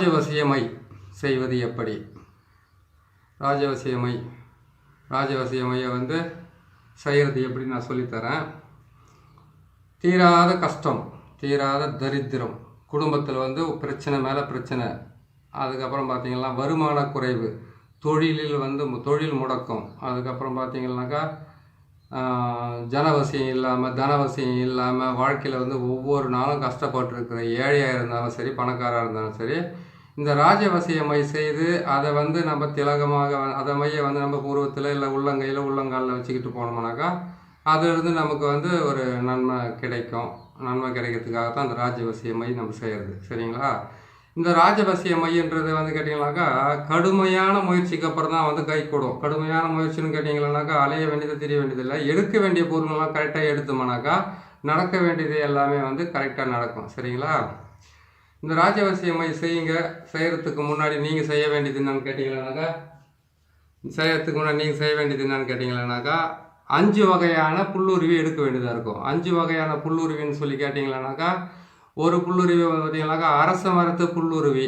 ராஜவசியமை செய்வது எப்படி? ராஜவசியமை ராஜவசியமையை வந்து செய்கிறது எப்படி நான் சொல்லித்தரேன். தீராத கஷ்டம் தீராத தரித்திரம் குடும்பத்தில் வந்து பிரச்சனை மேலே பிரச்சனை. அதுக்கப்புறம் பார்த்திங்கன்னா வருமான குறைவு தொழிலில் வந்து தொழில் முடக்கம். அதுக்கப்புறம் பார்த்திங்கனாக்கா ஜனவசியம் இல்லாமல் தனவசியம் இல்லாமல் வாழ்க்கையில் வந்து ஒவ்வொரு நாளும் கஷ்டப்பட்டுருக்கிற ஏழையாக இருந்தாலும் சரி பணக்காராக இருந்தாலும் சரி இந்த ராஜவசியமை செய்து அதை வந்து நம்ம திலகமாக அதை மைய வந்து நம்ம பூர்வத்தில் இல்லை உள்ளங்கையில் உள்ளங்காலில் வச்சுக்கிட்டு போனோம்னாக்கா அதிலிருந்து நமக்கு வந்து ஒரு நன்மை கிடைக்கும். நன்மை கிடைக்கிறதுக்காக தான் அந்த ராஜவசிய மை நம்ம செய்கிறது சரிங்களா? இந்த ராஜவசிய மையன்றது வந்து கேட்டிங்கனாக்கா கடுமையான முயற்சிக்கு அப்புறம் தான் வந்து கை கூடும் கடுமையான முயற்சின்னு கேட்டிங்கன்னாக்கா அலைய வேண்டியது தெரிய வேண்டியதில்லை. எடுக்க வேண்டிய பொருள்லாம் கரெக்டாக எடுத்தோம்னாக்கா நடக்க வேண்டியது எல்லாமே வந்து கரெக்டாக நடக்கும். சரிங்களா? இந்த ராஜவசியமை செய்யுங்க. செய்கிறதுக்கு முன்னாடி நீங்கள் செய்ய வேண்டியது என்னன்னு கேட்டிங்களானாக்கா செய்கிறதுக்கு முன்னாடி நீங்கள் செய்ய வேண்டியது என்னன்னு கேட்டிங்களானாக்கா அஞ்சு வகையான புல்லுருவி எடுக்க வேண்டியதாக இருக்கும். அஞ்சு வகையான புல்லுருவின்னு சொல்லி கேட்டிங்களானாக்கா ஒரு புல்லுருவி பார்த்தீங்கன்னாக்கா அரச மரத்து புல்லுருவி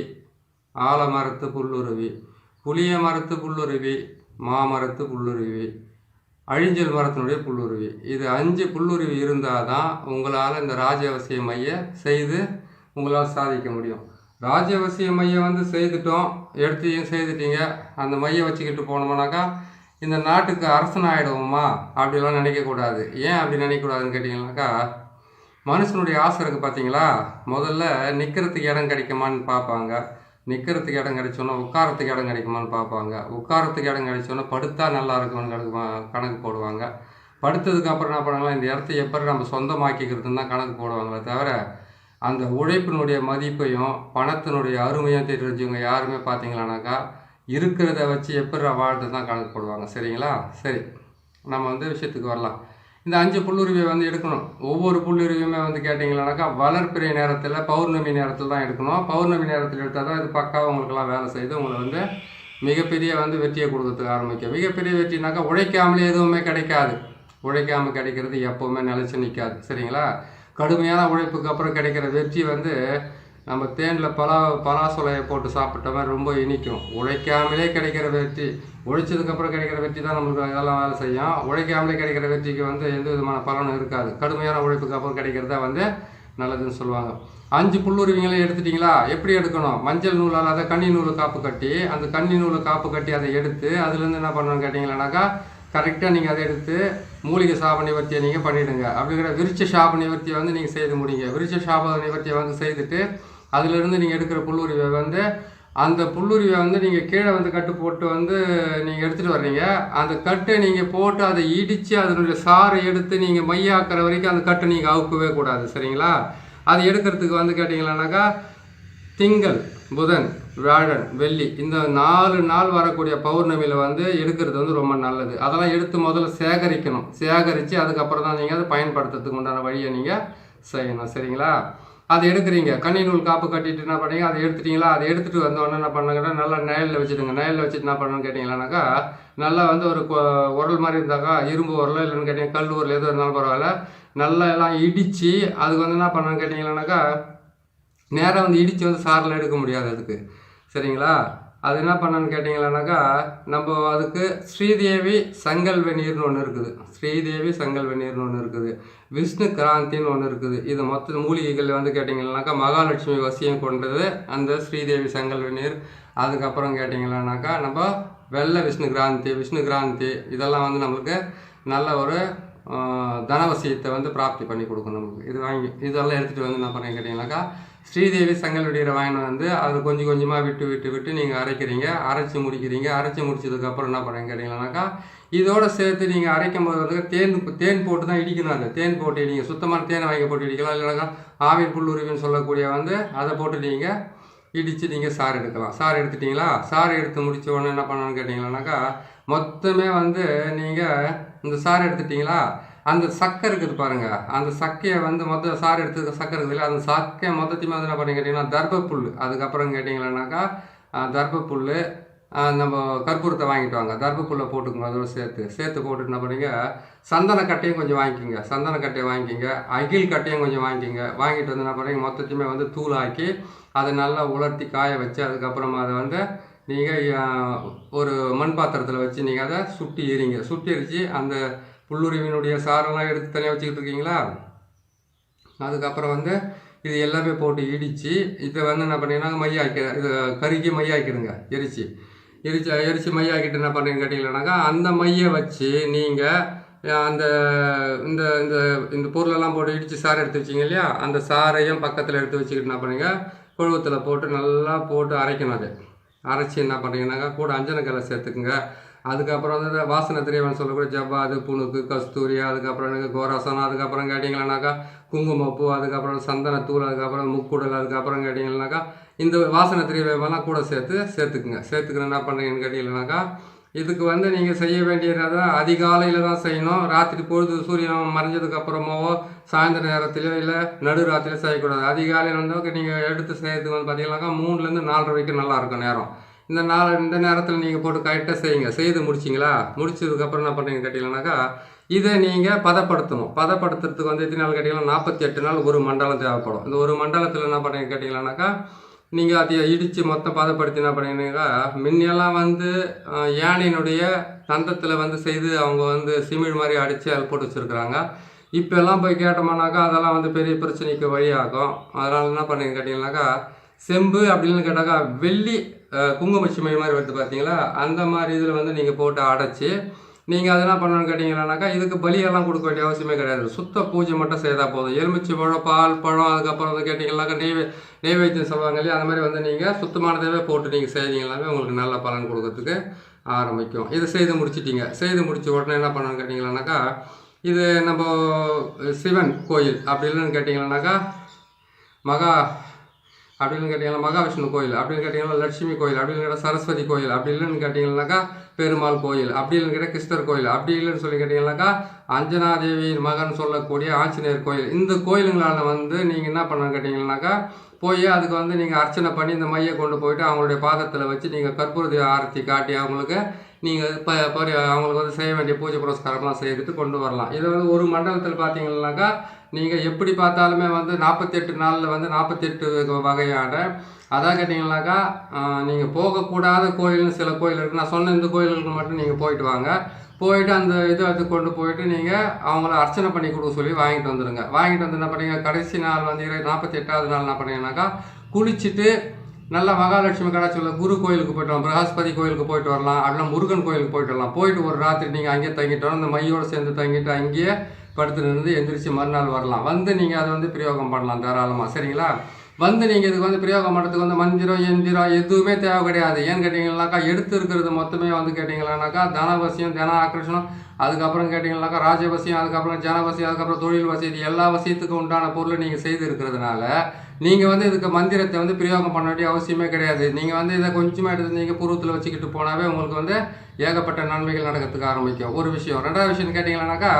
ஆலமரத்து புல்லுருவி புளிய மரத்து புல்லுருவி மாமரத்து புல்லுருவி அழிஞ்சல் மரத்தினுடைய புல்லுருவி. இது அஞ்சு புல்லுருவி இருந்தால் தான் உங்களால் இந்த ராஜவசிய மைய செய்து உங்களால் சாதிக்க முடியும். ராஜவசிய மையம் வந்து செய்துட்டோம். எடுத்து செய்துட்டீங்க. அந்த மையம் வச்சுக்கிட்டு போனோம்னாக்கா இந்த நாட்டுக்கு அரசன் ஆகிடுவோமா அப்படிலாம் நினைக்கக்கூடாது. ஏன் அப்படி நினைக்கக்கூடாதுன்னு கேட்டிங்கனாக்கா மனுஷனுடைய ஆசை இருக்குது பார்த்தீங்களா? முதல்ல நிற்கிறதுக்கு இடம் கிடைக்குமான்னு பார்ப்பாங்க. நிற்கிறதுக்கு இடம் கிடைச்சோன்னா உட்காரத்துக்கு இடம் கிடைக்குமான்னு பார்ப்பாங்க. உட்காரத்துக்கு இடம் கிடைச்சோன்னா படுத்தா நல்லா இருக்கும்னு கணக்கு கணக்கு போடுவாங்க. படுத்ததுக்கு அப்புறம் என்ன பண்ணுவாங்களா இந்த இடத்த எப்படி நம்ம சொந்தமாக்கிக்கிறதுன்னு தான் கணக்கு போடுவாங்களே தவிர அந்த உழைப்பினுடைய மதிப்பையும் பணத்தினுடைய அருமையும் தெரிஞ்சவங்க யாருமே பார்த்தீங்களானாக்கா இருக்கிறத வச்சு எப்படி வாழ்றது தான் கணக்கு போடுவாங்க. சரிங்களா? சரி. நம்ம வந்து விஷயத்துக்கு வரலாம். இந்த அஞ்சு புல்லுருவியை வந்து எடுக்கணும். ஒவ்வொரு புல்லுருவியுமே வந்து கேட்டிங்களானாக்கா வளர்ப்பிறை நேரத்தில் பௌர்ணமி நேரத்தில் தான் எடுக்கணும். பௌர்ணமி நேரத்தில் எடுத்தால் தான் இது பக்காவாக உங்களுக்கெல்லாம் வேலை செய்து உங்களை வந்து மிகப்பெரிய வந்து வெற்றியை கொடுக்கறதுக்கு ஆரம்பிக்கும். மிகப்பெரிய வெற்றினாக்கா உழைக்காமலே எதுவுமே கிடைக்காது. உழைக்காமல் கிடைக்கிறது எப்போவுமே நிலச்சி நிற்காது சரிங்களா? கடுமையான உழைப்புக்கு அப்புறம் கிடைக்கிற வெற்றி வந்து நம்ம தேனில் பலா பலாசொலையை போட்டு சாப்பிட்ட மாதிரி ரொம்ப இனிக்கும். உழைக்காமலே கிடைக்கிற வெற்றி. உழைச்சதுக்கப்புறம் கிடைக்கிற வெற்றி தான் நம்மளுக்கு அதெல்லாம் வேலை செய்யும். உழைக்காமலே கிடைக்கிற வெற்றிக்கு வந்து எந்த விதமான பலனும் இருக்காது. கடுமையான உழைப்புக்கு அப்புறம் கிடைக்கிறதா வந்து நல்லதுன்னு சொல்லுவாங்க. அஞ்சு புல்லுருவிங்களே எடுத்துட்டிங்களா? எப்படி எடுக்கணும்? மஞ்சள் நூலால் அதை கன்னி நூலை காப்பு கட்டி அந்த கன்னி நூலை காப்பு கட்டி அதை எடுத்து அதுலேருந்து என்ன பண்ணணும்னு கேட்டிங்களானாக்கா கரெக்டாக நீங்கள் அதை எடுத்து மூலிகை சாப நிவர்த்தியை நீங்கள் பண்ணிவிடுங்க அப்படிங்கிற விருச்ச சாப நிவர்த்தியை வந்து நீங்கள் செய்து முடியுங்க விருச்ச சாப நிவர்த்தியை வந்து செய்துட்டு அதிலிருந்து நீங்கள் எடுக்கிற புல்லுருவியை வந்து அந்த புல்லுருவியை வந்து நீங்கள் கீழே வந்து கட்டு போட்டு வந்து நீங்கள் எடுத்துகிட்டு வர்றீங்க. அந்த கட்டை நீங்கள் போட்டு அதை இடித்து அதனுடைய சாறை எடுத்து நீங்கள் மையாக்குற வரைக்கும் அந்த கட்டை நீங்கள் அவுக்கவே கூடாது. சரிங்களா? அது எடுக்கிறதுக்கு வந்து கேட்டிங்களானாக்கா திங்கள் புதன் வியாழன் வெள்ளி இந்த நாலு நாள் வரக்கூடிய பௌர்ணமியில் வந்து எடுக்கிறது வந்து ரொம்ப நல்லது. அதெல்லாம் எடுத்து முதல்ல சேகரிக்கணும். சேகரித்து அதுக்கப்புறம் தான் நீங்கள் அதை பயன்படுத்துறதுக்கு உண்டான வழியை நீங்கள் செய்யணும். சரிங்களா? அதை எடுக்கிறீங்க. கன்னி நூல் காப்பு கட்டிட்டு என்ன பண்ணீங்க? அதை எடுத்துட்டீங்களா? அதை எடுத்துகிட்டு வந்தோடனே என்ன பண்ணுங்கன்னா நல்லா நயலில் வச்சுடுங்க. நயலில் வச்சுட்டு என்ன பண்ணணும்னு கேட்டிங்களானாக்கா நல்லா வந்து ஒரு கொ- உரல் மாதிரி இருந்தாக்கா இரும்பு உரல் இல்லைன்னு கேட்டிங்க கல் உரல் எது இருந்தாலும் பரவாயில்ல. நல்லா எல்லாம் இடித்து அதுக்கு வந்து என்ன பண்ணணும்னு கேட்டிங்களானாக்கா நேராக வந்து இடித்து வந்து சாரில் எடுக்க முடியாது அதுக்கு. சரிங்களா? அது என்ன பண்ணணும்னு கேட்டிங்களானாக்கா நம்ம அதுக்கு ஸ்ரீதேவி சங்கல் வெந்நீர்னு ஒன்று இருக்குது. ஸ்ரீதேவி சங்கல் வெந்நீர்னு ஒன்று இருக்குது. விஷ்ணு கிராந்தின்னு ஒன்று இருக்குது. இது மொத்த மூலிகைகள் வந்து கேட்டிங்களானாக்கா மகாலட்சுமி வசியம் கொண்டது அந்த ஸ்ரீதேவி சங்கல் வெந்நீர். அதுக்கப்புறம் கேட்டிங்களானாக்கா நம்ம வெள்ளை விஷ்ணு கிராந்தி விஷ்ணு கிராந்தி இதெல்லாம் வந்து நம்மளுக்கு நல்ல ஒரு தனவசியத்தை வந்து பிராப்தி பண்ணி கொடுக்கும் நமக்கு. இது வாங்கி இதெல்லாம் எடுத்துகிட்டு வந்து என்ன பண்ணுறேன் கேட்டிங்கனாக்கா ஸ்ரீதேவி சங்கல் வாயனை வந்து அது கொஞ்சம் கொஞ்சமாக விட்டு விட்டு விட்டு நீங்கள் அரைக்கிறீங்க. அரைச்சி முடிக்கிறீங்க. அரைச்சி முடிச்சதுக்கப்புறம் என்ன பண்ணுறீங்க கேட்டிங்களானாக்கா இதோட சேர்த்து நீங்கள் அரைக்கும் போது வந்து தேன் தேன் போட்டு தான் இடிக்கணும் அந்த தேன் போட்டு நீங்கள் சுத்தமான தேனை வாங்கி போட்டு இடிக்கலாம். இல்லைனாக்கா ஆவின் புல்லுருவின்னு சொல்லக்கூடிய வந்து அதை போட்டு நீங்கள் இடித்து நீங்கள் சாறு எடுக்கலாம். சாறு எடுத்துட்டிங்களா? சாறு எடுத்து முடிச்ச உடனே என்ன பண்ணணும்னு கேட்டிங்களானாக்கா மொத்தமே வந்து நீங்கள் இந்த சாறு எடுத்துட்டிங்களா? அந்த சக்கை இருக்குது பாருங்க. அந்த சக்கையை வந்து மொத்த சாறு எடுத்துக்க சக்கை இருக்குது இல்லையா? அந்த சக்கையை மொத்தத்தையுமே வந்து என்ன பண்ணி கேட்டிங்கன்னா தர்பப்புல் அதுக்கப்புறம் கேட்டிங்களானாக்கா அஹ், தர்பப்புல் நம்ம கற்பூரத்தை வாங்கிட்டு வாங்க. தர்ப்புக்குள்ளே போட்டுக்கோங்க அதோட சேர்த்து. சேர்த்து போட்டுட்டு என்ன பண்ணுறீங்க சந்தன கட்டையும் கொஞ்சம் வாங்கிக்கிங்க. சந்தன கட்டையை வாங்கிக்கிங்க. அகில் கட்டையும் கொஞ்சம் வாங்கிக்கிங்க. வாங்கிட்டு வந்து என்ன பண்ணுறீங்க மொத்தத்தையுமே வந்து தூளாக்கி அதை நல்லா உலர்த்தி காய வச்சு அதுக்கப்புறமா அதை வந்து நீங்கள் ஒரு மண் பாத்திரத்தில் வச்சு நீங்கள் அதை சுட்டி எறிங்க. சுட்டி எரிச்சு அந்த உள்ளுரிமையினுடைய சாரெல்லாம் எடுத்து தனியாக வச்சுக்கிட்டு இருக்கீங்களா? அதுக்கப்புறம் வந்து இது எல்லாமே போட்டு இடித்து இதை வந்து என்ன பண்ணீங்கன்னா மையாக்கி இது கருகி மையாக்கிடுங்க எரிச்சு. எரிச்சு எரிச்சு மையாக்கிட்டு என்ன பண்ணுறீங்கன்னு கேட்டிங்கன்னாக்கா அந்த மையை வச்சு நீங்கள் அந்த இந்த இந்த இந்த பொருளெல்லாம் போட்டு இடித்து சாறு எடுத்து வச்சிங்க இல்லையா? அந்த சாறையும் பக்கத்தில் எடுத்து வச்சுக்கிட்டு என்ன பண்ணுங்க கொழுவத்தில் போட்டு நல்லா போட்டு அரைக்கணும் அது. அரைச்சி என்ன பண்ணுறீங்கன்னாக்கா கூட அஞ்சனக்கலை சேர்த்துக்குங்க. அதுக்கப்புறம் வந்து இந்த வாசனை திரைவன் சொல்லக்கூடிய ஜவ்வாது புணுக்கு கஸ்தூரி அதுக்கப்புறம் எனக்கு கோரசனம் அதுக்கப்புறம் கேட்டிங்களானாக்கா குங்குமப்பூ அதுக்கப்புறம் சந்தனத்தூள் அதுக்கப்புறம் முக்குடல் அதுக்கப்புறம் கேட்டிங்கன்னாக்கா இந்த வாசனை திரைவெல்லாம் கூட சேர்த்து சேர்த்துக்குங்க. சேர்த்துக்கிற என்ன பண்ணுறீங்கன்னு கேட்டிங்கன்னாக்கா இதுக்கு வந்து நீங்கள் செய்ய வேண்டியது அதிகாலையில் தான் செய்யணும். ராத்திரி பொழுது சூரியன் மறைஞ்சதுக்கு அப்புறமாவோ சாயந்தர நேரத்திலோ இல்லை நடு ராத்திரிலோ செய்யக்கூடாது. அதிகாலையில் வந்து நீங்கள் எடுத்து செய்யறதுக்கு வந்து பார்த்தீங்கன்னாக்கா மூணுலேருந்து நாலரை வரைக்கும் நல்லா இருக்கும் நேரம். இந்த நாள் இந்த நேரத்தில் நீங்கள் போட்டு கரெக்டாக செய்யுங்க. செய்து முடிச்சிங்களா? முடிச்சதுக்கப்புறம் என்ன பண்ணுறீங்கன்னு கேட்டிங்கன்னாக்கா இதை நீங்கள் பதப்படுத்தணும். பதப்படுத்துறதுக்கு வந்து எத்தனை நாள் கேட்டிங்கன்னா நாற்பத்தி எட்டு நாள் ஒரு மண்டலம் தேவைப்படும். இந்த ஒரு மண்டலத்தில் என்ன பண்ணுறீங்க கேட்டிங்கன்னாக்கா நீங்கள் அதை இடித்து மொத்தம் பதப்படுத்தி என்ன பண்ணீங்கன்னாக்கா முன்னெல்லாம் வந்து யானையினுடைய தந்தத்தில் வந்து செய்து அவங்க வந்து சிமிழ் மாதிரி அடித்து அதில் போட்டு வச்சுருக்குறாங்க. இப்போ எல்லாம் போய் கேட்டோம்னாக்கா அதெல்லாம் வந்து பெரிய பிரச்சனைக்கு வழியாகும். அதனால் என்ன பண்ணுறீங்க கேட்டிங்கன்னாக்கா செம்பு அப்படின்னு கேட்டாக்கா வெள்ளி குங்குமச்சிமை மாதிரி வருது பார்த்தீங்களா? அந்த மாதிரி இதில் வந்து நீங்கள் போட்டு அடைச்சி நீங்கள் அதெல்லாம் பண்ணணும்னு கேட்டிங்கன்னாக்கா இதுக்கு பலியெல்லாம் கொடுக்க வேண்டிய அவசியமே கிடையாது. சுத்த பூஜை மட்டும் செய்தால் போதும். எலுமிச்சை பழம் பால் பழம் அதுக்கப்புறம் வந்து கேட்டிங்கன்னாக்கா நெய் நெய்வேத்தியம் சொல்லுவாங்க இல்லையா? அந்த மாதிரி வந்து நீங்கள் சுத்தமானதாகவே போட்டு நீங்கள் செய்தீங்களாமே உங்களுக்கு நல்ல பலன் கொடுக்கறதுக்கு ஆரம்பிக்கும். இதை செய்து முடிச்சிட்டிங்க. செய்து முடிச்ச உடனே என்ன பண்ணணும்னு கேட்டிங்களானாக்கா இது நம்ம சிவன் கோயில் அப்படி இல்லைன்னு கேட்டிங்களானாக்கா மகா அப்படின்னு கேட்டிங்கன்னா மகாவிஷ்ணு கோயில் அப்படின்னு கேட்டிங்கன்னா லட்சுமி கோயில் அப்படின்னு கேட்டால் சரஸ்வதி கோயில் அப்படி இல்லைன்னு கேட்டிங்கன்னாக்கா பெருமாள் கோயில் அப்படி இல்லைன்னு கேட்டால் கிருஷ்ணர் கோயில் அப்படி இல்லைன்னு சொல்லி கேட்டிங்கன்னாக்கா அஞ்சனாதேவியின் மகன் சொல்லக்கூடிய ஆஞ்சநேயர் கோயில். இந்த கோயிலுங்களால் வந்து நீங்கள் என்ன பண்ணணும் கேட்டிங்கன்னாக்கா போய் அதுக்கு வந்து நீங்கள் அர்ச்சனை பண்ணி இந்த மையை கொண்டு போயிட்டு அவங்களுடைய பாதத்தில் வச்சு நீங்கள் கற்பூரதி ஆரத்தி காட்டி அவங்களுக்கு நீங்கள் ப பரி அவங்களுக்கு வந்து செய்ய வேண்டிய பூஜை புரஸ்காரம்லாம் செய்துட்டு கொண்டு வரலாம். இதை வந்து ஒரு மண்டலத்தில் பார்த்தீங்கன்னாக்கா நீங்கள் எப்படி பார்த்தாலுமே வந்து நாற்பத்தெட்டு நாளில் வந்து நாற்பத்தெட்டு வகையான அதான் கேட்டிங்கனாக்கா நீங்கள் போகக்கூடாத கோயில்னு சில கோயில் இருக்குது நான் சொன்ன இந்த கோயில்களுக்கு மட்டும் நீங்கள் போயிட்டு வாங்க. போயிட்டு அந்த இது அது கொண்டு போயிட்டு நீங்கள் அவங்கள அர்ச்சனை பண்ணி கொடுக்க சொல்லி வாங்கிட்டு வந்துடுங்க வாங்கிட்டு வந்து என்ன பண்ணீங்க? கடைசி நாள் வந்து இரு நாற்பத்தி எட்டாவது நாள் என்ன பண்ணீங்கன்னாக்கா குளிச்சுட்டு நல்லா மகாலட்சுமி கடாட்சியில் குரு கோயிலுக்கு போயிட்டு வரலாம் பிரகஸ்பதி கோயிலுக்கு போயிட்டு வரலாம் அப்படின்னா முருகன் கோயிலுக்கு போயிட்டு வரலாம். போயிட்டு ஒரு ராத்திரி நீங்கள் அங்கேயே தங்கிட்டு வரலாம் அந்த மையோடு சேர்ந்து தங்கிட்டு அங்கேயே படுத்து நின்று எந்திரிச்சு மறுநாள் வரலாம். வந்து நீங்கள் அதை வந்து பிரயோகம் பண்ணலாம் தாராளமாக சரிங்களா? வந்து நீங்கள் இதுக்கு வந்து பிரயோகம் பண்ணுறதுக்கு வந்து மந்திரம் எந்திரம் எதுவுமே தேவை கிடையாது. ஏன்னு கேட்டிங்கன்னாக்கா எடுத்து இருக்கிறது மொத்தமே வந்து கேட்டிங்களானாக்கா தனவசியம் தன ஆக்கர்ஷணம் அதுக்கப்புறம் கேட்டிங்கனாக்கா ராஜவசியம் அதுக்கப்புறம் ஜனவசியம் அதுக்கப்புறம் தொழில் வசதி எல்லா வசியத்துக்கும் உண்டான பொருளை நீங்கள் செய்து இருக்கிறதுனால நீங்கள் வந்து இதுக்கு மந்திரத்தை வந்து பிரயோகம் பண்ண வேண்டிய அவசியமே கிடையாது. நீங்கள் வந்து இதை கொஞ்சமாக எடுத்து நீங்கள் புருவத்தில் வச்சுக்கிட்டு போனாவே உங்களுக்கு வந்து ஏகப்பட்ட நன்மைகள் நடக்கிறதுக்கு ஆரம்பிக்கும். ஒரு விஷயம். ரெண்டாவது விஷயம் கேட்டிங்களானாக்கா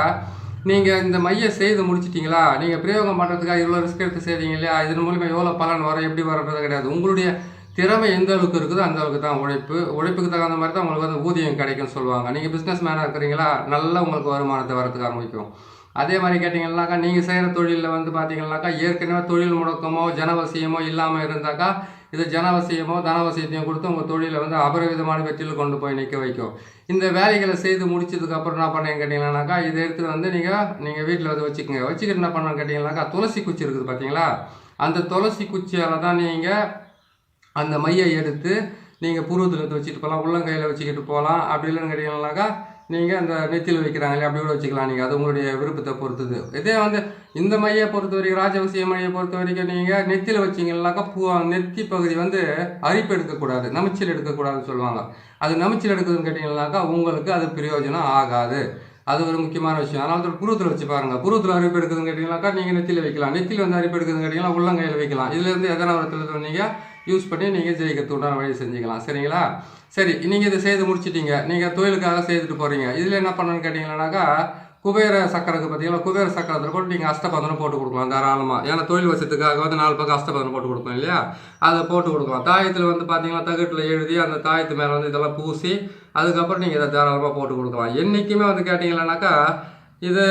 நீங்கள் இந்த மைய செய்து முடிச்சிட்டிங்களா? நீங்கள் பிரயோகம் பண்ணுறதுக்காக இவ்வளோ ரிஸ்க் எடுத்து செய்றீங்க இல்லையா? இதன் மூலிமா எவ்வளோ பலன் வரும்? எப்படி வரன்றது கிடையாது. உங்களுடைய திறமை எந்த அளவுக்கு இருக்குதோ அந்த அளவுக்கு தான் உழைப்பு. உழைப்புக்கு தகுந்த மாதிரி தான் உங்களுக்கு வந்து ஊதியம் கிடைக்கும்னு சொல்லுவாங்க. நீங்கள் பிஸ்னஸ் மேனாக இருக்கிறீங்களா? நல்லா உங்களுக்கு வருமானத்தை வரதுக்கு ஆரம்பிக்கும். அதே மாதிரி கேட்டிங்கன்னாக்கா நீங்கள் செய்கிற தொழிலில் வந்து பார்த்தீங்கன்னாக்கா ஏற்கனவே தொழில் முடக்கமோ ஜனவசியமோ இல்லாமல் இருந்தாக்கா இது ஜனவசியமோ தனவசியத்தையும் கொடுத்து உங்கள் தொழிலை வந்து அபரிவிதமான வெற்றியில் கொண்டு போய் நிற்க வைக்கும். இந்த வேலைகளை செய்து முடிச்சதுக்கப்புறம் என்ன பண்ணேன்னு கேட்டிங்கன்னாக்கா இதை எடுத்து வந்து நீங்கள் நீங்கள் வீட்டில் வந்து வச்சுக்கோங்க. வச்சுக்கிட்டு என்ன பண்ணணும் கேட்டிங்கன்னாக்கா துளசி குச்சி இருக்குது பார்த்தீங்களா அந்த துளசி குச்சியால் தான் நீங்கள் அந்த மையை எடுத்து நீங்கள் புருவத்தில் எடுத்து வச்சுட்டு போகலாம் உள்ளங்கையில் வச்சுக்கிட்டு போகலாம். அப்படி இல்லைன்னு கேட்டிங்கன்னாக்கா நீங்கள் அந்த நெத்தியில் வைக்கிறாங்களே அப்படி கூட வச்சுக்கலாம் நீங்கள் அது உங்களுடைய விருப்பத்தை பொறுத்தது. இதே வந்து இந்த மையை பொறுத்த வரைக்கும் ராஜவசிய மையை பொறுத்த வரைக்கும் நீங்கள் நெத்தியில் வச்சிங்கனாக்கா பூ நெத்தி பகுதி வந்து அரிப்பு எடுக்கக்கூடாது நமிச்சல் எடுக்கக்கூடாதுன்னு சொல்லுவாங்க. அது நமிச்சல் எடுக்குதுன்னு கேட்டிங்கன்னாக்கா உங்களுக்கு அது பிரயோஜனம் ஆகாது. அது ஒரு முக்கியமான விஷயம். அதனால தான் புருவத்தில் வச்சு பாருங்கள் புருவத்தில் அரிப்பு எடுக்குதுன்னு கேட்டிங்கனாக்கா நீங்கள் நெத்தியில் வைக்கலாம். நெத்தியில் வந்து அரிப்பு எடுக்குதுன்னு கேட்டிங்கன்னா உள்ளங்கையில் வைக்கலாம். இதுலேருந்து எதனா ஒரு நீங்கள் யூஸ் பண்ணி நீங்கள் ஜெயிக்கிறதுக்கு உண்டான வழி செஞ்சுக்கலாம். சரிங்களா? சரி நீங்கள் இதை செய்து முடிச்சிட்டீங்க. நீங்கள் தொழிலுக்காக செய்துட்டு போகிறீங்க இதில் என்ன பண்ணணும்னு கேட்டிங்கன்னாக்கா குபேர சக்கரத்துக்கு பார்த்தீங்கன்னா குபேர சக்கரத்தில் கூட நீங்கள் அஷ்டபந்தனம் போட்டு கொடுக்கலாம் தாராளமாக ஏன்னா தொழில் வசத்துக்காக வந்து நாலு பக்கம் அஷ்டபந்தனம் போட்டு கொடுப்போம் இல்லையா? அதை போட்டு கொடுக்கலாம். தாயத்தில் வந்து பார்த்தீங்கன்னா தகட்டில் எழுதி அந்த தாயத்து மேலே வந்து இதெல்லாம் பூசி அதுக்கப்புறம் நீங்கள் இதை தாராளமாக போட்டு கொடுக்கலாம். என்றைக்குமே வந்து கேட்டிங்கன்னாக்கா இது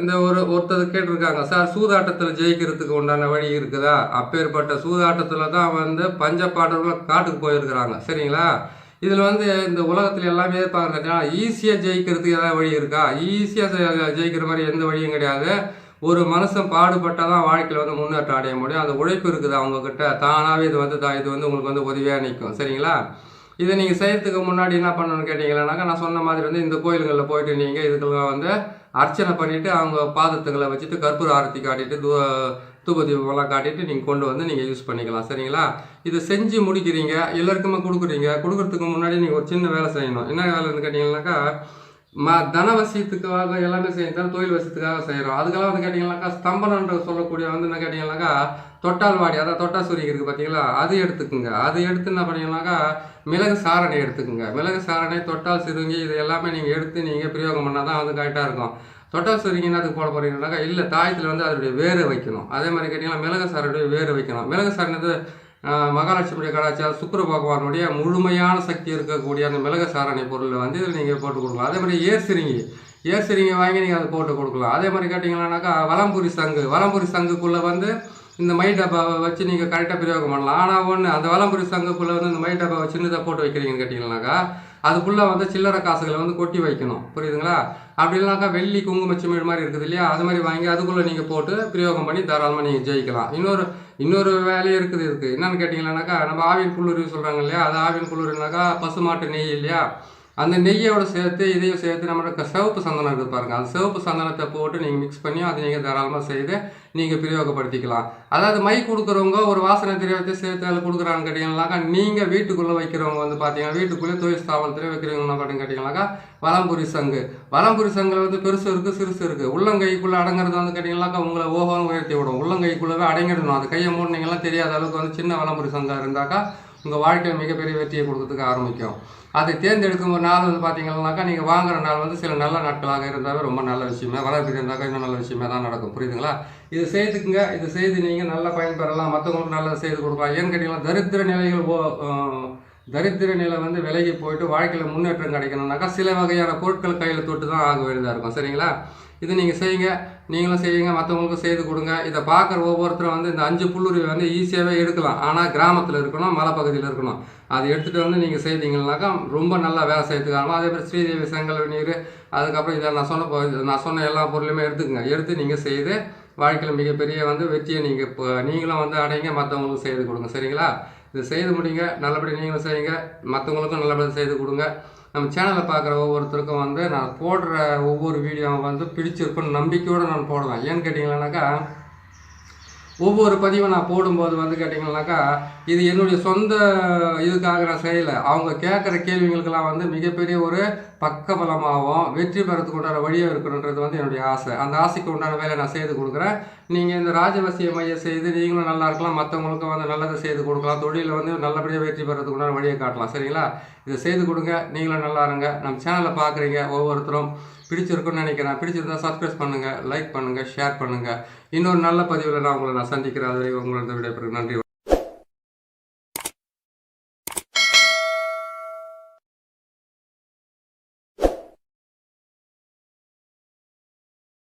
இந்த ஒரு ஒருத்தர் கேட்டிருக்காங்க சார் சூதாட்டத்தில் ஜெயிக்கிறதுக்கு உண்டான வழி இருக்குதா? அப்பேற்பட்ட சூதாட்டத்தில் தான் வந்து பஞ்ச பஞ்சப்பாடர்கள் காட்டுக்கு போயிருக்கிறாங்க சரிங்களா? இதில் வந்து இந்த உலகத்தில் எல்லாமே பார்க்குறதுனா ஈஸியாக ஜெயிக்கிறதுக்கு ஏதாவது வழி இருக்கா? ஈஸியாக ஜெயிக்கிற மாதிரி எந்த வழியும் கிடையாது. ஒரு மனுஷன் பாடுபட்டால் தான் வாழ்க்கையில் வந்து முன்னேற்றம் அடைய முடியும். அந்த உழைப்பு இருக்குது அவங்கக்கிட்ட தானாகவே இது வந்து தான் இது வந்து உங்களுக்கு வந்து உதவியாக நிற்கும் சரிங்களா? இதை நீங்கள் செய்யறதுக்கு முன்னாடி என்ன பண்ணணும்னு கேட்டிங்கன்னாக்கா நான் சொன்ன மாதிரி வந்து இந்த கோயில்களில் போயிட்டு நீங்கள் இதுக்கெல்லாம் வந்து அர்ச்சனை பண்ணிவிட்டு அவங்க பாதத்துங்களை வச்சுட்டு கற்பூர ஆரத்தி காட்டிட்டு தூ தூப தீபமெல்லாம் காட்டிட்டு நீங்கள் கொண்டு வந்து நீங்கள் யூஸ் பண்ணிக்கலாம் சரிங்களா? இதை செஞ்சு முடிக்கிறீங்க எல்லாருக்குமே கொடுக்குறீங்க கொடுக்குறதுக்கு முன்னாடி நீங்கள் ஒரு சின்ன வேலை செய்யணும். என்ன வேலைன்னு கேட்டிங்கன்னாக்கா ம தனவசியத்துக்காக எல்லாமே செய்யறதால தொழில் வசியத்துக்காக செய்கிறோம் அதுக்கெல்லாம் வந்து கேட்டிங்கன்னாக்கா ஸ்தம்பனன்ற சொல்லக்கூடிய வந்து என்ன கேட்டிங்கன்னாக்கா தொட்டால் வாடி அதாவது தொட்டாசூரி இருக்குது பார்த்தீங்களா அது எடுத்துக்குங்க. அது எடுத்து என்ன பண்ணீங்கன்னாக்கா மிளகு சாரணை எடுத்துக்குங்க. மிளகு சாரணை தொட்டால் சிறுங்கி இது எல்லாமே நீங்கள் எடுத்து நீங்கள் பிரயோகம் பண்ணால் தான் வந்து கரெக்டாக இருக்கும். தொட்டால் சுருங்கினா அதுக்கு போட போகிறீங்கனாக்கா இல்லை தாயத்தில் வந்து அதனுடைய வேறு வைக்கணும். அதே மாதிரி கேட்டிங்கன்னா மிளகு சாரனுடைய வேறு வைக்கணும். மிளகு சாரணது மகாலட்சுமியுடைய கலாச்சாரம் சுக்கர பகவானுடைய முழுமையான சக்தி இருக்கக்கூடிய அந்த மிளகு சாரணை பொருளை வந்து இதில் நீங்கள் போட்டு கொடுக்கலாம். அதே மாதிரி ஏர்சிரிங்கி ஏர்சிரிங்கி வாங்கி நீங்கள் அதை போட்டு கொடுக்கலாம். அதே மாதிரி கேட்டிங்கன்னாக்கா வலம்புரி சங்கு. வலம்புரி சங்குக்குள்ளே வந்து இந்த மை டப்பாவை வச்சு நீங்கள் கரெக்டாக பிரயோகம் பண்ணலாம். ஆனால் ஒன்று அந்த வலம்புரி சங்குக்குள்ளே வந்து இந்த மை டப்பாவை சின்னதாக போட்டு வைக்கிறீங்கன்னு கேட்டிங்கன்னாக்கா அதுக்குள்ளே வந்து சில்லறை காசுகளை வந்து கொட்டி வைக்கணும். புரியுதுங்களா? அப்படி இல்லைனாக்கா வெள்ளி குங்குமச்சிமீடு மாதிரி இருக்குது இல்லையா? அது மாதிரி வாங்கி அதுக்குள்ளே நீங்கள் போட்டு பிரயோகம் பண்ணி தாராளமாக நீங்கள் ஜெயிக்கலாம். இன்னொரு இன்னொரு வேலையும் இருக்குது இருக்குது என்னென்னு கேட்டிங்கன்னாக்கா நம்ம ஆவின் குளிர் சொல்கிறாங்க இல்லையா? அது ஆவின் குளிர்னாக்கா பசுமாட்டு நெய் இல்லையா? அந்த நெய்யோட சேர்த்து இதையும் சேர்த்து நம்மளோட சிவப்பு சந்தனம் இருக்குது பாருங்கள் அந்த சிவப்பு சந்தனத்தை போட்டு நீங்கள் மிக்ஸ் பண்ணி அதை நீங்கள் தாராளமாக செய்து நீங்கள் பிரயோகப்படுத்திக்கலாம். அதாவது மை கொடுக்குறவங்க ஒரு வாசனை தெரியாத சேர்த்து அதில் கொடுக்குறாங்க கேட்டிங்கனாக்கா நீங்கள் வீட்டுக்குள்ளே வைக்கிறவங்க வந்து பார்த்தீங்கன்னா வீட்டுக்குள்ளே தொழில் ஸ்தாபனத்தில் வைக்கிறவங்க பார்த்தீங்க கேட்டிங்கன்னாக்கா வலம்புரி சங்கு. வலம்புரி சங்கில் வந்து பெருசு இருக்குது சிறுசு இருக்குது உள்ளங்கைக்குள்ளே அடங்குறது வந்து கேட்டிங்கன்னாக்கா உங்களை ஓஹோன்னு உயர்த்தி விடும். உள்ளங்கைக்குள்ளவே அடங்கிடணும். அது கையை மூடினீங்கலாம் தெரியாத அளவுக்கு வந்து சின்ன வலம்புரி சங்கம் இருந்தாக்கா உங்கள் வாழ்க்கையில் மிகப்பெரிய வெற்றியை கொடுக்கறதுக்கு ஆரம்பிக்கும். அதை தேர்ந்தெடுக்கும் ஒரு நாள் வந்து பார்த்தீங்கன்னாக்கா நீங்கள் வாங்குற நாள் வந்து சில நல்ல நாட்களாக இருந்தாவே ரொம்ப நல்ல விஷயமே வளர்ப்பு இருந்தாக்கா இன்னும் நல்ல விஷயமே தான் நடக்கும். புரியுதுங்களா? இது செய்துக்குங்க இது செய்து நீங்கள் நல்லா பயன்பெறலாம் மற்றவங்களுக்கு நல்லா செய்து கொடுக்கலாம். ஏன்னு கேட்டிங்கன்னா தரித்திர நிலைகள் ஓ தரித்திர நிலை வந்து விலகி போயிட்டு வாழ்க்கையில் முன்னேற்றம் கிடைக்கணும்னாக்கா சில வகையான பொருட்கள் கையில் தொட்டு தான் ஆக வேண்டியதாக இருக்கும். சரிங்களா? இது நீங்கள் செய்யுங்க நீங்களும் செய்யுங்க மற்றவங்களுக்கும் செய்து கொடுங்க. இதை பார்க்குற ஒவ்வொருத்தரும் வந்து இந்த அஞ்சு புல்லுருவி வந்து ஈஸியாகவே எடுக்கலாம். ஆனால் கிராமத்தில் இருக்கணும் மலைப்பகுதியில் இருக்கணும். அதை எடுத்துகிட்டு வந்து நீங்கள் செய்தீங்கன்னாக்கா ரொம்ப நல்லா வேலை செய்யறதுக்கு அதே மாதிரி ஸ்ரீதேவி செங்கல் நீர் அதுக்கப்புறம் இதை நான் சொன்ன நான் சொன்ன எல்லா பொருளையுமே எடுத்துக்கங்க. எடுத்து நீங்கள் செய்து வாழ்க்கையில் மிகப்பெரிய வந்து வெற்றியை நீங்கள் இப்போ நீங்களும் வந்து அடைங்க மற்றவங்களுக்கும் செய்து கொடுங்க. சரிங்களா? இதை செய்து முடிங்க. நல்லபடியாக நீங்களும் செய்யுங்க. மற்றவங்களுக்கும் நல்லபடியாக செய்து கொடுங்க. நம்ம சேனலை பார்க்குற ஒவ்வொருத்தருக்கும் வந்து நான் போடுற ஒவ்வொரு வீடியோவும் வந்து பிடிச்சிருக்குன்னு நம்பிக்கையோடு நான் போடுவேன். ஏன்னு கேட்டிங்கன்னாக்கா ஒவ்வொரு பதிவை நான் போடும்போது வந்து கேட்டிங்கன்னாக்கா இது என்னுடைய சொந்த இதுக்காக நான் செய்யலை அவங்க கேட்குற கேள்விகளுக்கெல்லாம் வந்து மிகப்பெரிய ஒரு பக்கபலமாகவும் வெற்றி பெறத்துக்கு உண்டான வழியாக இருக்கணுன்றது வந்து என்னுடைய ஆசை. அந்த ஆசைக்கு உண்டான வேலையை நான் செய்து கொடுக்குறேன். நீங்கள் இந்த ராஜவசிய மையம் செய்து நீங்களும் நல்லா இருக்கலாம் மற்றவங்களுக்கும் வந்து நல்லதை செய்து கொடுக்கலாம். தொழிலில் வந்து நல்லபடியாக வெற்றி பெறத்துக்கு உண்டான வழியை காட்டலாம். சரிங்களா? இதை செய்து கொடுங்க நீங்களும் நல்லா இருங்க. நம்ம சேனலை பார்க்குறீங்க ஒவ்வொருத்தரும் பிடிச்சிருக்குன்னு நினைக்கிறேன். பிடிச்சிருந்தா சப்ஸ்கிரைப் பண்ணுங்கள் லைக் பண்ணுங்கள் ஷேர் பண்ணுங்கள் இன்னொரு நல்ல பதிவில் நான் உங்களை நான் சந்திக்கிறேன். அதுவரை உங்களோட விடைபெறுகிறேன். நன்றி